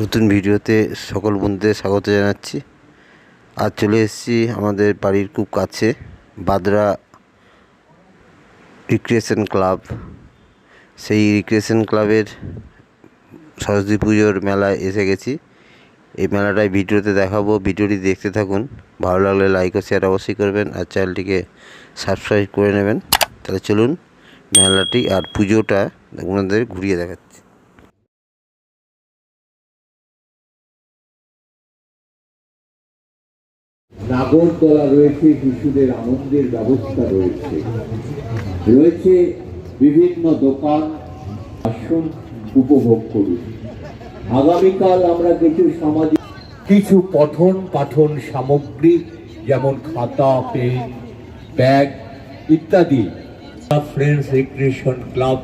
নতুন ভিডিওতে সকল বন্ধুদের স্বাগত জানাচ্ছি। আজ চলে এসেছি আমাদের বাড়ির খুব কাছে, বাদরা রিক্রিয়েশন ক্লাব সেই রিক্রিয়েশন ক্লাবের সরস্বতী পুজোর মেলায় এসে গেছি। এই মেলাটায় ভিডিওতে দেখাবো, ভিডিওটি দেখতে থাকুন। ভালো লাগলে লাইক ও শেয়ার অবশ্যই করবেন আর চ্যানেলটিকে সাবস্ক্রাইব করে নেবেন। তাহলে চলুন, মেলাটি আর পুজোটা আপনাদের ঘুরিয়ে দেখাচ্ছি। নাগরদোলা রয়েছে, শিশুদের আনন্দের ব্যবস্থা রয়েছে। রয়েছে বিভিন্ন দোকান, আসুন উপভোগ করুন। আগামীকাল আমরা কিছু সামাজিক কিছু পঠন পাঠন সামগ্রী, যেমন খাতা, পেন, ব্যাগ ইত্যাদি। ফ্রেন্ডস রিক্রিয়েশন ক্লাব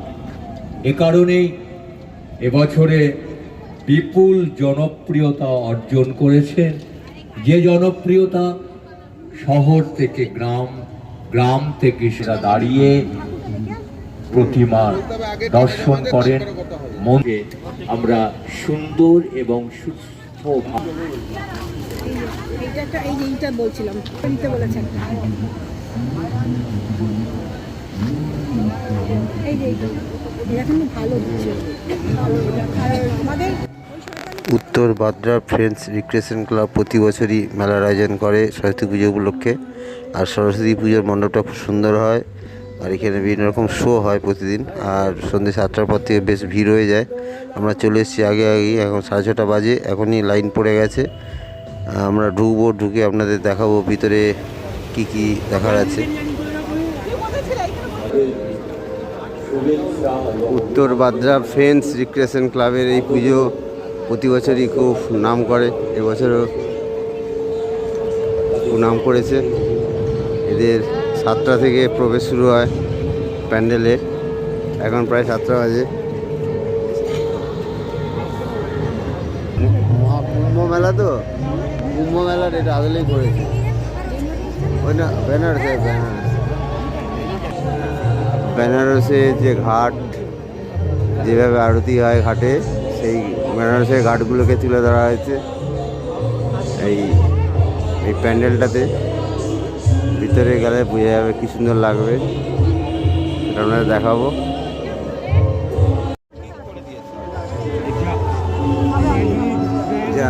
এ কারণেই এবছরে বিপুল জনপ্রিয়তা অর্জন করেছে যে জনপ্রিয়তা শহর থেকে গ্রাম গ্রাম থেকে সেটা দাঁড়িয়ে প্রতিমার দর্শন করেন। মনে আমরা সুন্দর এবং সুস্থ বলছিলাম। ভালো হচ্ছে। আমাদের উত্তর বাদ্রা ফ্রেন্ডস রিক্রিয়েশন ক্লাব প্রতি বছরই মেলার আয়োজন করে সরস্বতী পুজো উপলক্ষে। আর সরস্বতী পুজোর মণ্ডপটা খুব সুন্দর হয় আর এখানে বিভিন্ন রকম শো হয় প্রতিদিন। আর সন্ধ্যে সাতটার পর থেকে বেশ ভিড় হয়ে যায়। আমরা চলে এসেছি আগে আগেই, এখন সাড়ে ছটা বাজে, এখনই লাইন পড়ে গেছে। আমরা ঢুকবো, ঢুকে আপনাদের দেখাবো ভিতরে কি কি দেখার আছে। উত্তর বাদ্রা ফ্রেন্ডস রিক্রিয়েশন ক্লাবের এই পুজো প্রতি বছরই খুব নাম করে, এবছরও খুব নাম করেছে। এদের সাতটা থেকে প্রবেশ শুরু হয় প্যান্ডেলে, এখন প্রায় সাতটা বাজে। কুম্ভ মেলা তো? কুম্ভ মেলার এটা আগলেই করেছে। ওই না বেনারস। বেনারসে যে ঘাট, যেভাবে আরতি হয় ঘাটে, সেই বেনারসের ঘাটগুলোকে তুলে ধরা হয়েছে। এই এই প্যান্ডেলটাতে ভিতরে গেলে বোঝা যাবে কী সুন্দর লাগবে। সেটা আমরা দেখাবো। যা।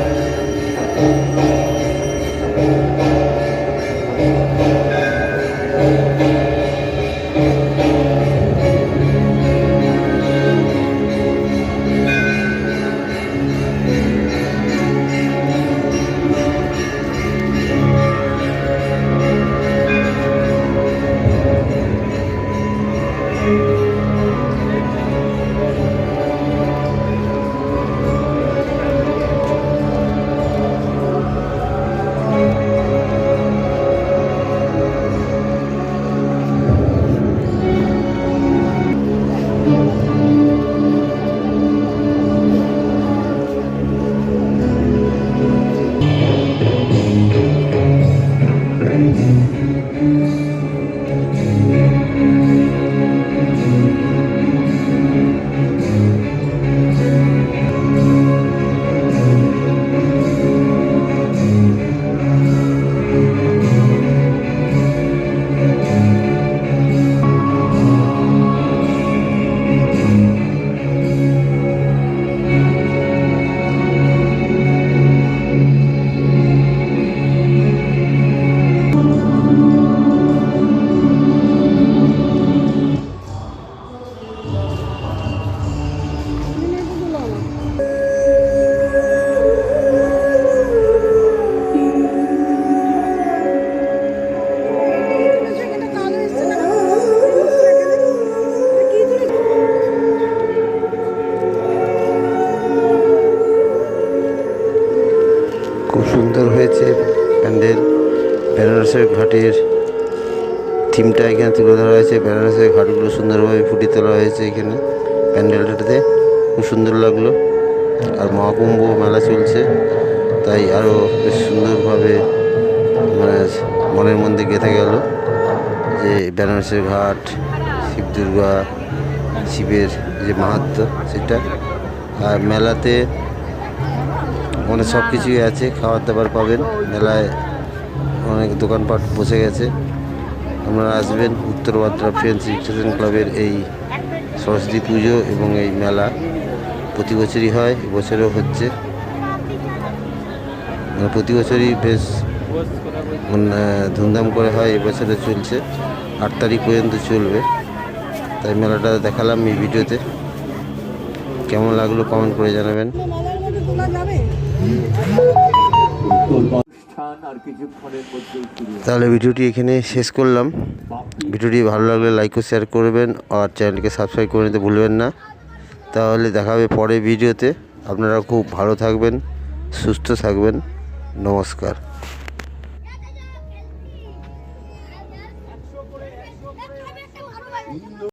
সুন্দর হয়েছে প্যান্ডেল। বেনারসের ঘাটের থিমটা এখানে তুলে ধরা হয়েছে। বেনারসের ঘাটগুলো সুন্দরভাবে ফুটিয়ে তোলা হয়েছে এখানে প্যান্ডেলটাতে। খুব সুন্দর লাগল। আর মহাকুম্ভ মেলা চলছে। তাই আরও বেশ সুন্দরভাবে মানে মনের মধ্যে গেঁথে গেল যে বেনারসের ঘাট, শিব দুর্গা, শিবের যে মাহাত্ম সেটা। আর মেলাতে মানে সব কিছুই আছে খাবার দাবার পাবেন। মেলায় অনেক দোকানপাট বসে গেছে। আপনারা আসবেন উত্তর বাদ্রা ফ্রেন্ডস রিক্রেশন ক্লাবের এই সরস্বতী পুজো এবং এই মেলা। প্রতি বছরই হয়, এবছরও হচ্ছে। মানে প্রতি বছরই বেশ ধুমধাম করে হয় এবছরে চলছে। আট তারিখ পর্যন্ত চলবে। তাই মেলাটা দেখালাম এই ভিডিওতে। কেমন লাগল কমেন্ট করে জানাবেন। তাহলে ভিডিওটি এখানে শেষ করলাম। ভিডিওটি ভালো লাগলে লাইক ও শেয়ার করবেন আর চ্যানেলকে সাবস্ক্রাইব করে নিতে ভুলবেন না। তাহলে দেখা হবে পরের ভিডিওতে। আপনারা খুব ভালো থাকবেন সুস্থ থাকবেন। নমস্কার।